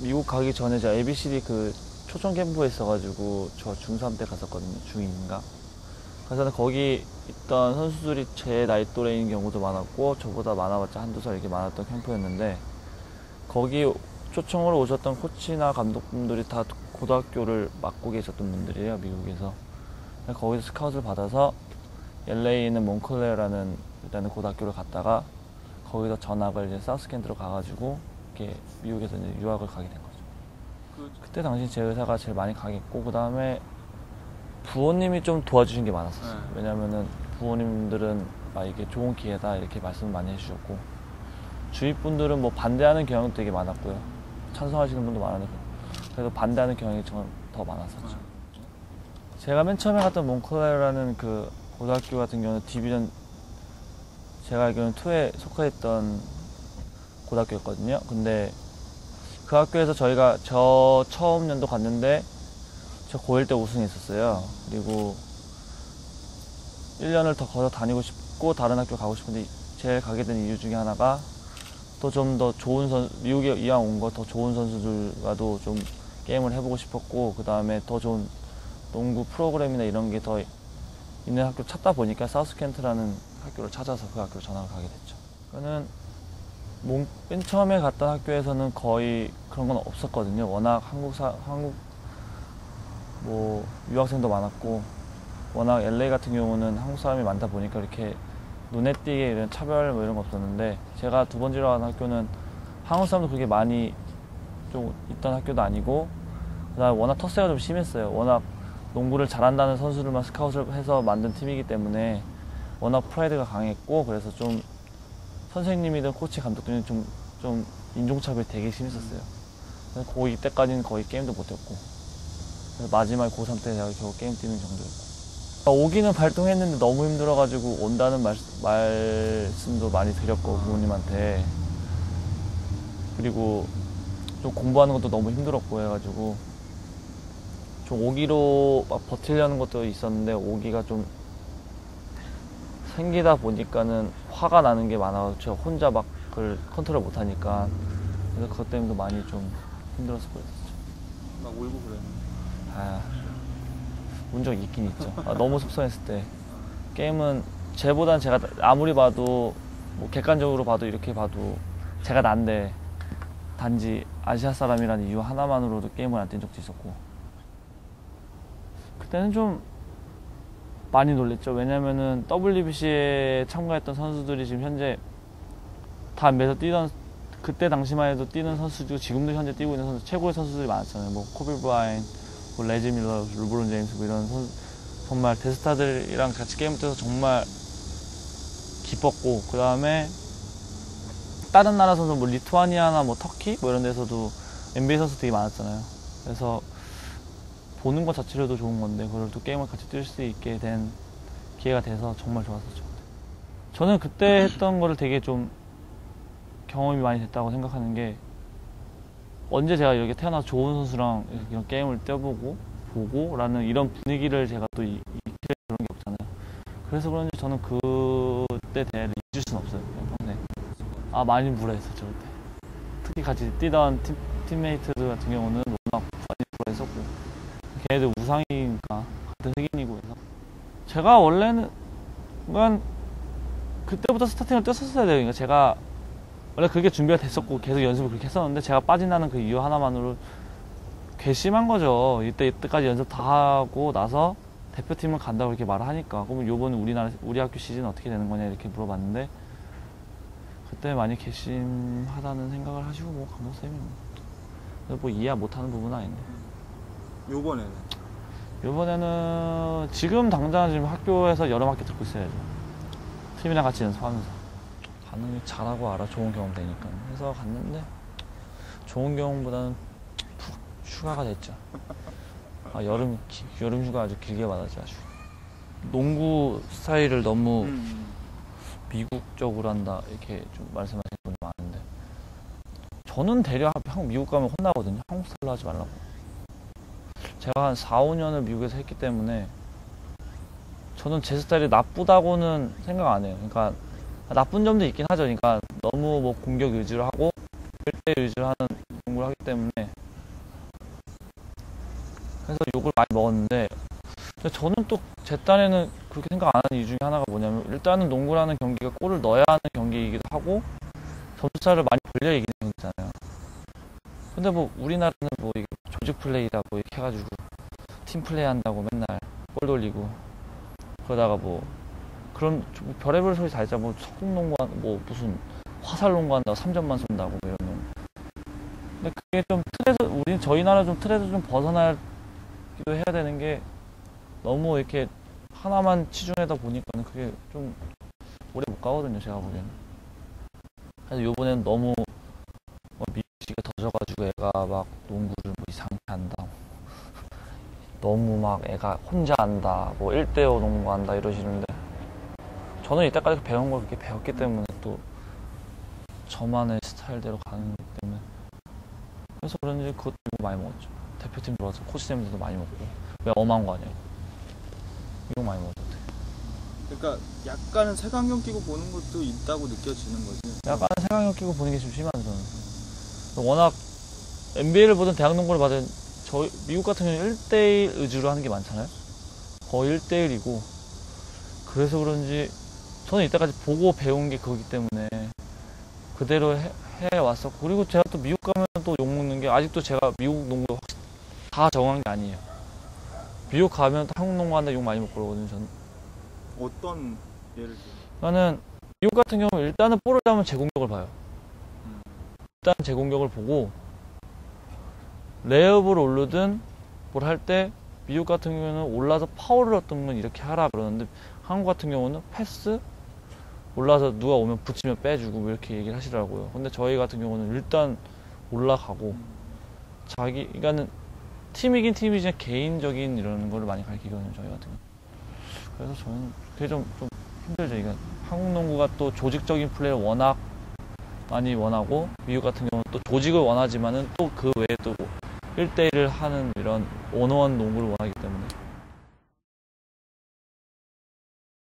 미국 가기 전에 제가 ABCD 그 초청 캠프에 있어가지고 저 중3 때 갔었거든요. 중2인가. 그래서 거기 있던 선수들이 제 나이 또래인 경우도 많았고 저보다 많아봤자 한두 살 이렇게 많았던 캠프였는데 거기 초청으로 오셨던 코치나 감독분들이 다 고등학교를 맡고 계셨던 분들이에요. 미국에서. 거기서 스카웃을 받아서 LA에 있는 몬클레어라는 일단은 고등학교를 갔다가 거기서 전학을 이제 사우스캔트로 가가지고 이렇게 미국에서 이제 유학을 가게 된 거죠. 그, 그때 당시 제 의사가 제일 많이 가겠고 그 다음에 부모님이 좀 도와주신 게 많았었어요. 네. 왜냐면은 부모님들은 막 이게 좋은 기회다 이렇게 말씀을 많이 해주셨고 주위 분들은 뭐 반대하는 경향도 되게 많았고요. 찬성하시는 분도 많았는데 그래도 반대하는 경향이 좀더 많았었죠. 제가 맨 처음에 갔던 몬클레어라는 그 고등학교 같은 경우는 디비전 제가 알기로는 2에 속해 있던 고등학교였거든요. 근데 그 학교에서 저희가 저 처음 연도 갔는데 저 고1 때 우승했었어요. 그리고 1년을 더 걸어 다니고 싶고 다른 학교 가고 싶은데 제일 가게 된 이유 중에 하나가 또 좀 더 좋은 선 미국에 이왕 온 거 더 좋은 선수들과도 좀 게임을 해보고 싶었고 그 다음에 더 좋은 농구 프로그램이나 이런 게 더 있는 학교 찾다 보니까 사우스켄트라는 학교를 찾아서 그 학교로 전학을 가게 됐죠. 그는 몽- 맨 처음에 갔던 학교에서는 거의 그런 건 없었거든요. 워낙 한국 사 한국 뭐 유학생도 많았고 워낙 LA 같은 경우는 한국 사람이 많다 보니까 이렇게 눈에 띄게 이런 차별 뭐 이런 거 없었는데 제가 두 번째로 간 학교는 한국 사람도 그렇게 많이 좀 있던 학교도 아니고 그다음에 워낙 텃세가 좀 심했어요. 워낙 농구를 잘한다는 선수들만 스카웃을 해서 만든 팀이기 때문에 워낙 프라이드가 강했고 그래서 좀 선생님이든 코치 감독들이 좀, 좀 인종차별이 되게 심했었어요. 그래서 고2 때까지는 거의 게임도 못했고. 마지막 고3 때 제가 겨우 게임 뛰는 정도였고. 아, 오기는 발동했는데 너무 힘들어가지고 온다는 말, 말씀도 많이 드렸고 부모님한테. 그리고 좀 공부하는 것도 너무 힘들었고 해가지고. 좀 오기로 막 버티려는 것도 있었는데 오기가 좀 생기다 보니까는 화가 나는 게 많아가지고 제가 혼자 막 그걸 컨트롤 못 하니까 그래서 그것 때문에 많이 좀 힘들었을 거였었죠. 막 울고 그래. 아, 운적 있긴 있죠. 아, 너무 속상했을 때. 게임은 쟤보단 제가 아무리 봐도 뭐 객관적으로 봐도 이렇게 봐도 제가 난데 단지 아시아 사람이라는 이유 하나만으로도 게임을 안 뛴 적도 있었고 그때는 좀 많이 놀랬죠. 왜냐면은 WBC에 참가했던 선수들이 지금 현재 다 매서 뛰던 그때 당시만 해도 뛰는 선수들 지금도 현재 뛰고 있는 선수 최고의 선수들이 많았잖아요. 뭐 코비 브라인, 뭐 레지 밀러, 르브론 제임스 뭐 이런 선 정말 대스타들이랑 같이 게임을 뛰어서 정말 기뻤고 그 다음에 다른 나라 선수 뭐 리투아니아나 뭐 터키 뭐 이런 데서도 NBA 선수 되게 많았잖아요. 그래서 보는 것 자체로도 좋은 건데 그걸 또 게임을 같이 뛸 수 있게 된 기회가 돼서 정말 좋았었죠. 저는 그때 했던 거를 되게 좀 경험이 많이 됐다고 생각하는 게 언제 제가 이렇게 태어나서 좋은 선수랑 이런 게임을 뛰어보고 보고 라는 이런 분위기를 제가 또 이- 익힐 그런 게 없잖아요. 그래서 그런지 저는 그때 대회를 잊을 수는 없어요. 평생. 아 많이 불안했었죠 그때. 특히 같이 뛰던 팀, 팀메이트들 같은 경우는 워낙 많이 불안했었고 걔네들 우상이니까 같은 흑인이고 해서 제가 원래는 그냥 그때부터 스타팅을 뛰었었어야 돼요. 그러니까 제가 원래 그게 준비가 됐었고 계속 연습을 그렇게 했었는데 제가 빠진다는 그 이유 하나만으로 괘씸한 거죠. 이때 이때까지 연습 다 하고 나서 대표팀을 간다고 이렇게 말을 하니까 그러면 요번 우리나라 우리 학교 시즌 어떻게 되는 거냐 이렇게 물어봤는데 그때 많이 괘씸하다는 생각을 하시고 뭐 감독 쌤이 뭐, 뭐 이해 못하는 부분은 아닌데 요번에는 이번에는 지금 당장 지금 학교에서 여름 학기 듣고 있어야죠. 팀이랑 같이 연습하면서 반응이 잘하고 알아 좋은 경험 되니까 해서 갔는데 좋은 경험보다는 푹 휴가가 됐죠. 아, 여름 기- 여름 휴가 아주 길게 받았죠 아주. 농구 스타일을 너무 음. 미국적으로 한다 이렇게 좀 말씀하시는 분이 많은데 저는 대략 한국 미국 가면 혼나거든요. 한국 스타일로 하지 말라고. 제가 한 4, 5년을 미국에서 했기 때문에 저는 제 스타일이 나쁘다고는 생각 안 해요. 그러니까 나쁜 점도 있긴 하죠. 그러니까 너무 뭐 공격 위주로 하고 1대 위주로 하는 농구를 하기 때문에 그래서 욕을 많이 먹었는데 저는 또 제 딴에는 그렇게 생각 안 하는 이유 중에 하나가 뭐냐면 일단은 농구라는 경기가 골을 넣어야 하는 경기이기도 하고 점수차를 많이 벌려야 이기는 경기잖아요. 근데 뭐 우리나라는 뭐 이게 조직 플레이다 뭐 이렇게 해가지고 팀 플레이 한다고 맨날 골 돌리고 그러다가 뭐 그런 좀 별의별 소리 다 있잖아 뭐 석궁농구 한- 뭐 무슨 화살 농구 한다고 3점만 쏜다고 뭐 이런 놈. 근데 그게 좀 틀에서 우리 저희 나라 좀 틀에서 좀 벗어나기도 해야 되는 게 너무 이렇게 하나만 치중하다 보니까는 그게 좀 오래 못 가거든요 제가 보기에는 그래서 요번에는 너무 뭐 미식가 터져가지고 애가 막 농구를 너무 막 애가 혼자 한다 뭐 1대5 농구 한다 이러시는데 저는 이때까지 배운 걸 그렇게 배웠기 때문에 또 저만의 스타일대로 가는 거기 때문에 그래서 그런지 그것 때문에 많이 먹었죠. 대표팀 들어와서 코치님들도 많이 먹고 왜 엄한 거 아니에요 이거 많이 먹었대 그러니까 약간은 색안경 끼고 보는 것도 있다고 느껴지는 거지. 약간 생각력 끼고 보는 게 좀 심하죠. 저는. 워낙 NBA를 보든 대학 농구를 받은 저희 미국 같은 경우는 1대1 위주로 하는 게 많잖아요 거의 1대1이고 그래서 그런지 저는 이때까지 보고 배운 게 그거기 때문에 그대로 해, 해왔었고 그리고 제가 또 미국 가면 또 욕먹는 게 아직도 제가 미국 농구 확- 다 적응한 게 아니에요 미국 가면 또 한국 농구 한다 욕 많이 먹고 그러거든요 저는 어떤 예를 들어? 나는 미국 같은 경우 일단은 볼을 잡으면 제 공격을 봐요. 음. 일단 제 공격을 보고 레이업을 오르든 뭘 할 때 미국 같은 경우는 올라서 얻던 건 이렇게 하라 그러는데 한국 같은 경우는 패스 올라서 누가 오면 붙이면 빼주고 뭐 이렇게 얘기를 하시더라고요. 근데 저희 같은 경우는 일단 올라가고 자기 그러니까는 팀이긴 팀이지만 개인적인 이런 거를 많이 가르치거든요. 저희 같은 경우. 그래서 저는 그게 좀, 좀 힘들죠. 이게 한국 농구가 또 조직적인 플레이를 워낙 많이 원하고 미국 같은 경우는 또 조직을 원하지만은 또 그 외에 또 1대1을 하는 이런 원어원 농구를 원하기 때문에